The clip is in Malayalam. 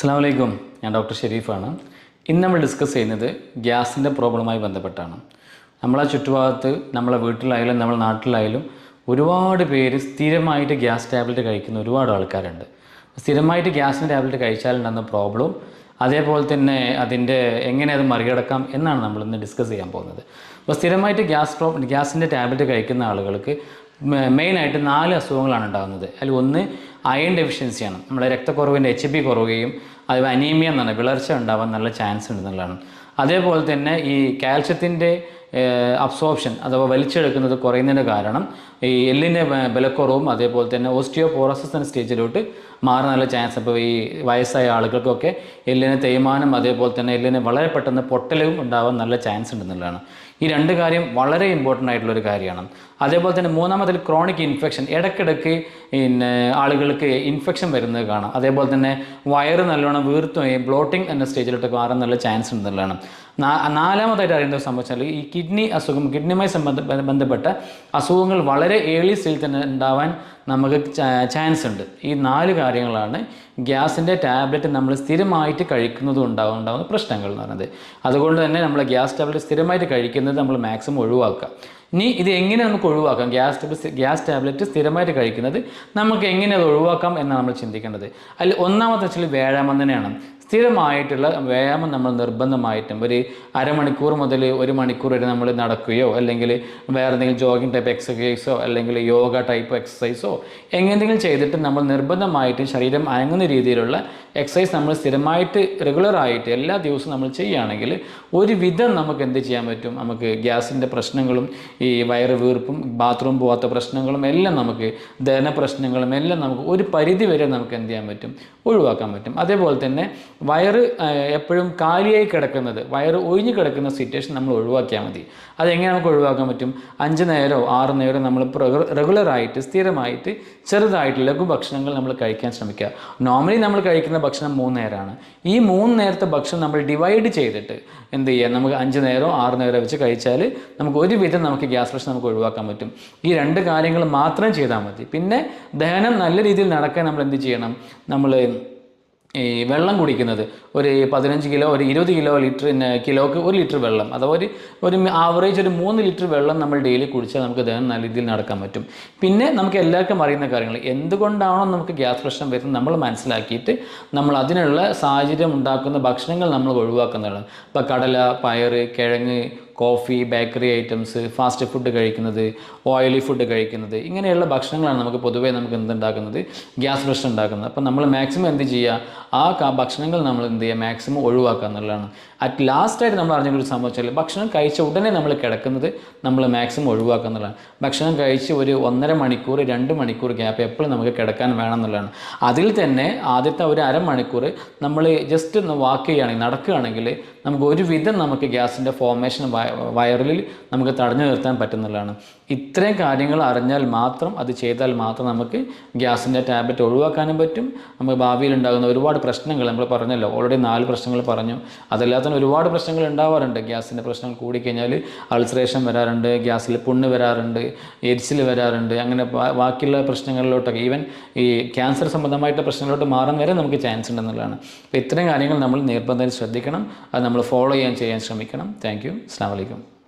അസ്സാം വലൈക്കും ഞാൻ ഡോക്ടർ ഷെരീഫാണ്. ഇന്ന് നമ്മൾ ഡിസ്കസ് ചെയ്യുന്നത് ഗ്യാസിന്റെ പ്രോബ്ലമായി ബന്ധപ്പെട്ടാണ്. നമ്മളെ ചുറ്റുഭാഗത്ത് നമ്മളെ വീട്ടിലായാലും നമ്മളെ നാട്ടിലായാലും ഒരുപാട് പേര് സ്ഥിരമായിട്ട് ഗ്യാസ് ടാബ്ലറ്റ് കഴിക്കുന്ന ഒരുപാട് ആൾക്കാരുണ്ട്. സ്ഥിരമായിട്ട് ഗ്യാസിന്റെ ടാബ്ലറ്റ് കഴിച്ചാലുണ്ടാകുന്ന പ്രോബ്ലം അതേപോലെ തന്നെ അതിന്റെ എങ്ങനെ അത് മറികടക്കാം എന്നാണ് നമ്മൾ ഇന്ന് ഡിസ്കസ് ചെയ്യാൻ പോകുന്നത്. അപ്പോൾ സ്ഥിരമായിട്ട് ഗ്യാസ് പ്രോ ഗ്യാസിന്റെ ടാബ്ലറ്റ് കഴിക്കുന്ന ആളുകൾക്ക് മെയിനായിട്ട് നാല് അസുഖങ്ങളാണ് ഉണ്ടാകുന്നത്. അതിൽ ഒന്ന് അയൺ ഡെഫിഷ്യൻസിയാണ് നമ്മളെ രക്തക്കുറവിന്റെ എച്ച് ബി കുറവുകയും അത് അനീമിയ എന്നാണ്. വിളർച്ച ഉണ്ടാവാൻ നല്ല ചാൻസ് ഉണ്ടെന്നുള്ളതാണ് അതേപോലെ തന്നെ ഈ കാൽഷ്യത്തിന്റെ അബ്സോർപ്ഷൻ അഥവാ വലിച്ചെടുക്കുന്നത് കുറയുന്നതിന്റെ കാരണം ഈ എല്ലിന്റെ ബലക്കുറവും അതേപോലെ തന്നെ ഓസ്റ്റിയോപോറസിസ് എന്ന സ്റ്റേജിലോട്ട് മാറാനുള്ള ചാൻസ് അപ്പോൾ ഈ വയസ്സായ ആളുകൾക്കൊക്കെ എല്ലിന് തേയ്മാനം അതേപോലെ തന്നെ എല്ലിന് വളരെ പെട്ടെന്ന് പൊട്ടലും ഉണ്ടാവാൻ നല്ല ചാൻസ് ഉണ്ടെന്നുള്ളതാണ്. ഈ രണ്ട് കാര്യം വളരെ ഇമ്പോർട്ടന്റ് ആയിട്ടുള്ള ഒരു കാര്യമാണ്. അതേപോലെ തന്നെ മൂന്നാമതിൽ ക്രോണിക് ഇൻഫെക്ഷൻ ഇടയ്ക്കിടയ്ക്ക് പിന്നെ ആളുകൾക്ക് ഇൻഫെക്ഷൻ വരുന്നത് കാണാം. അതേപോലെ തന്നെ വയറ് നല്ലോണം വീർത്തുകയും ബ്ലോട്ടിംഗ് എന്ന സ്റ്റേജിലോട്ട് മാറാൻ നല്ല ചാൻസ് ഉണ്ടെന്നുള്ളതാണ്. നാലാമതായിട്ട് അറിയുന്നത് സംഭവിച്ചാൽ ഈ കിഡ്നി അസുഖം കിഡ്നിയുമായി സംബന്ധ ബന്ധപ്പെട്ട അസുഖങ്ങൾ വളരെ ഏർലി സ്റ്റേജിൽ തന്നെ ഉണ്ടാവാൻ നമുക്ക് ചാൻസ് ഉണ്ട്. ഈ നാല് കാര്യങ്ങളാണ് ഗ്യാസിന്റെ ടാബ്ലറ്റ് നമ്മൾ സ്ഥിരമായിട്ട് കഴിക്കുന്നത് ഉണ്ടാവും ഉണ്ടാകുന്ന പ്രശ്നങ്ങൾ എന്ന് പറയുന്നത്. അതുകൊണ്ട് തന്നെ നമ്മൾ ഗ്യാസ് ടാബ്ലറ്റ് സ്ഥിരമായിട്ട് കഴിക്കുന്നത് നമ്മൾ മാക്സിമം ഒഴിവാക്കുക. ഇനി ഇത് എങ്ങനെ നമുക്ക് ഒഴിവാക്കാം? ഗ്യാസ് ടാബ്ലറ്റ് ഗ്യാസ് ടാബ്ലറ്റ് സ്ഥിരമായിട്ട് കഴിക്കുന്നത് നമുക്ക് എങ്ങനെ അത് ഒഴിവാക്കാം എന്നാണ് നമ്മൾ ചിന്തിക്കേണ്ടത്. അതിൽ ഒന്നാമത്തെ വെച്ചാൽ വ്യായാമം തന്നെയാണ്. സ്ഥിരമായിട്ടുള്ള വ്യായാമം നമ്മൾ നിർബന്ധമായിട്ടും ഒരു അരമണിക്കൂർ മുതൽ ഒരു മണിക്കൂർ വരെ നമ്മൾ നടക്കുകയോ അല്ലെങ്കിൽ വേറെ എന്തെങ്കിലും ജോഗിങ് ടൈപ്പ് എക്സസൈസോ അല്ലെങ്കിൽ യോഗ ടൈപ്പ് എക്സസൈസോ എങ്ങനെയെങ്കിലും ചെയ്തിട്ട് നമ്മൾ നിർബന്ധമായിട്ടും ശരീരം അയങ്ങുന്ന രീതിയിലുള്ള എക്സസൈസ് നമ്മൾ സ്ഥിരമായിട്ട് റെഗുലറായിട്ട് എല്ലാ ദിവസവും നമ്മൾ ചെയ്യുകയാണെങ്കിൽ ഒരുവിധം നമുക്ക് എന്ത് ചെയ്യാൻ പറ്റും? നമുക്ക് ഗ്യാസിന്റെ പ്രശ്നങ്ങളും ഈ വയറ് വീർപ്പും ബാത്റൂം പോകാത്ത പ്രശ്നങ്ങളും എല്ലാം നമുക്ക് ദഹന പ്രശ്നങ്ങളും എല്ലാം നമുക്ക് ഒരു പരിധി വരെ നമുക്ക് എന്ത് ചെയ്യാൻ പറ്റും? ഒഴിവാക്കാൻ പറ്റും. അതേപോലെ തന്നെ വയറ് എപ്പോഴും കാലിയായി കിടക്കുന്നത് വയറ് ഒഴിഞ്ഞു കിടക്കുന്ന സിറ്റുവേഷൻ നമ്മൾ ഒഴിവാക്കിയാൽ മതി. അതെങ്ങനെ നമുക്ക് ഒഴിവാക്കാൻ പറ്റും? അഞ്ച് നേരോ ആറ് നേരോ നമ്മൾ റെഗുലറായിട്ട് സ്ഥിരമായിട്ട് ചെറുതായിട്ട് ലഘു ഭക്ഷണങ്ങൾ നമ്മൾ കഴിക്കാൻ ശ്രമിക്കുക. നോർമലി നമ്മൾ കഴിക്കുന്ന ഭക്ഷണം മൂന്ന് നേരമാണ്. ഈ മൂന്ന് നേരത്തെ ഭക്ഷണം നമ്മൾ ഡിവൈഡ് ചെയ്തിട്ട് എന്ത് ചെയ്യുക നമുക്ക് അഞ്ച് നേരോ ആറ് നേരം വെച്ച് കഴിച്ചാൽ നമുക്ക് ഒരുവിധം നമുക്ക് ഗ്യാസ് പ്രശ്നം നമുക്ക് ഒഴിവാക്കാൻ പറ്റും. ഈ രണ്ട് കാര്യങ്ങൾ മാത്രം ചെയ്താൽ മതി. പിന്നെ ദഹനം നല്ല രീതിയിൽ നടക്കാൻ നമ്മൾ എന്ത് ചെയ്യണം? നമ്മൾ ഈ വെള്ളം കുടിക്കുന്നത്. ഒരു പതിനഞ്ച് കിലോ ഒരു ഇരുപത് കിലോ ലിറ്റർ കിലോക്ക് ഒരു ലിറ്റർ വെള്ളം. അഥവാ ഒരു ഒരു ആവറേജ് ഒരു മൂന്ന് ലിറ്റർ വെള്ളം നമ്മൾ ഡെയിലി കുടിച്ചാൽ നമുക്ക് ദഹനം നല്ല രീതിയിൽ നടക്കാൻ പറ്റും. പിന്നെ നമുക്ക് എല്ലാവർക്കും അറിയുന്ന കാര്യങ്ങൾ എന്തുകൊണ്ടാണോ നമുക്ക് ഗ്യാസ് പ്രശ്നം വരുന്നത് നമ്മൾ മനസ്സിലാക്കിയിട്ട് നമ്മൾ അതിനുള്ള സാഹചര്യം ഉണ്ടാക്കുന്ന ഭക്ഷണങ്ങൾ നമ്മൾ ഒഴിവാക്കുന്നതാണ്. ഇപ്പോൾ കടല പയർ കിഴങ്ങ് coffee bakery items fast food കഴിക്കുന്നത് ഓയിലി ഫുഡ് കഴിക്കുന്നത് ഇങ്ങനെയുള്ള ഭക്ഷണങ്ങളാണ് നമുക്ക് പൊതുവേ നമുക്ക് എന്തുണ്ടാക്കുന്നത്? ഗ്യാസ് പ്രശ്നം ഉണ്ടാക്കുന്നത്. അപ്പോൾ നമ്മൾ മാക്സിമം എന്ത് ചെയ്യുക? ആ ഭക്ഷണങ്ങൾ നമ്മൾ എന്ത് ചെയ്യുക മാക്സിമം ഒഴിവാക്കുക എന്നുള്ളതാണ്. അറ്റ് ലാസ്റ്റായിട്ട് നമ്മൾ അറിഞ്ഞൊരു സംഭവം വെച്ചാൽ ഭക്ഷണം കഴിച്ച ഉടനെ നമ്മൾ കിടക്കുന്നത് നമ്മൾ മാക്സിമം ഒഴിവാക്കുക എന്നുള്ളതാണ്. ഭക്ഷണം കഴിച്ച് ഒരു ഒന്നര മണിക്കൂർ രണ്ട് മണിക്കൂർ ഗ്യാപ്പ് എപ്പോഴും നമുക്ക് കിടക്കാൻ വേണം എന്നുള്ളതാണ്. അതിൽ തന്നെ ആദ്യത്തെ ഒരു അരമണിക്കൂർ നമ്മൾ ജസ്റ്റ് ഒന്ന് വാക്ക് ചെയ്യുകയാണെങ്കിൽ നടക്കുകയാണെങ്കിൽ നമുക്ക് ഒരുവിധം നമുക്ക് ഗ്യാസിന്റെ ഫോർമേഷൻ വയറിൽ നമുക്ക് തടഞ്ഞു നിർത്താൻ പറ്റുന്നതാണ് ഇത്രയും കാര്യങ്ങൾ അറിഞ്ഞാൽ മാത്രം അത് ചെയ്താൽ മാത്രം നമുക്ക് ഗ്യാസിന്റെ ടാബ്ലറ്റ് ഒഴിവാക്കാനും പറ്റും. നമുക്ക് ഭാവിയിൽ ഉണ്ടാകുന്ന ഒരുപാട് പ്രശ്നങ്ങൾ നമ്മൾ പറഞ്ഞല്ലോ ഓൾറെഡി നാല് പ്രശ്നങ്ങൾ പറഞ്ഞു. അതല്ലാതെ തന്നെ ഒരുപാട് പ്രശ്നങ്ങൾ ഉണ്ടാവാറുണ്ട്. ഗ്യാസിന്റെ പ്രശ്നങ്ങൾ കൂടിക്കഴിഞ്ഞാൽ അൾസറേഷൻ വരാറുണ്ട് ഗ്യാസിൽ പുണ്ണ് വരാറുണ്ട് എരിച്ചിൽ വരാറുണ്ട് അങ്ങനെ ബാക്കിയുള്ള പ്രശ്നങ്ങളിലോട്ടൊക്കെ ഈവൻ ഈ ക്യാൻസർ സംബന്ധമായിട്ടുള്ള പ്രശ്നങ്ങളിലോട്ട് മാറാൻ വരെ നമുക്ക് ചാൻസ് ഉണ്ടെന്നുള്ളതാണ്. അപ്പോൾ ഇത്രയും കാര്യങ്ങൾ നമ്മൾ നിർബന്ധം ശ്രദ്ധിക്കണം. അത് നമ്മൾ ഫോളോ ചെയ്യാൻ ചെയ്യാൻ ശ്രമിക്കണം. Thank you. അസ്സാം വലൈക്കും